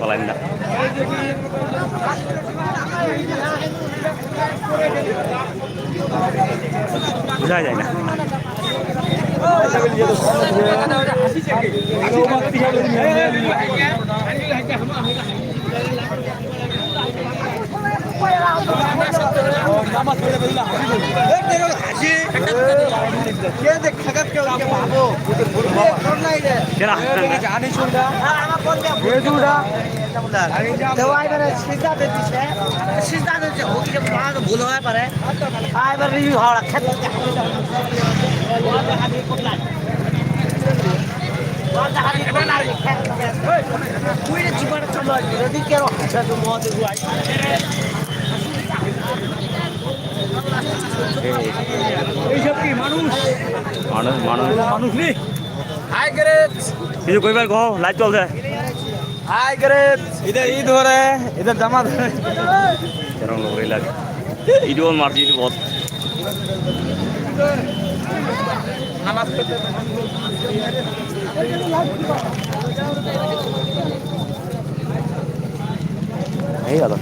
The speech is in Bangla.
পালাইন না বোঝা যায় না কেনা ভুল হয়ে পারে। এবার রিভিউ হওয়া খেতে মানুষ? মানুষ মানুষ। নি হাই গ্রেড কিছু কইবার কহ লাইট চলছে হাই গ্রেড ইধর ঈদ हो रहा है इधर जमा हो रहा है এরকম লোক লাগে ইডিও মারছি ইডি বহুত नमाज पढ़ते এই দাদা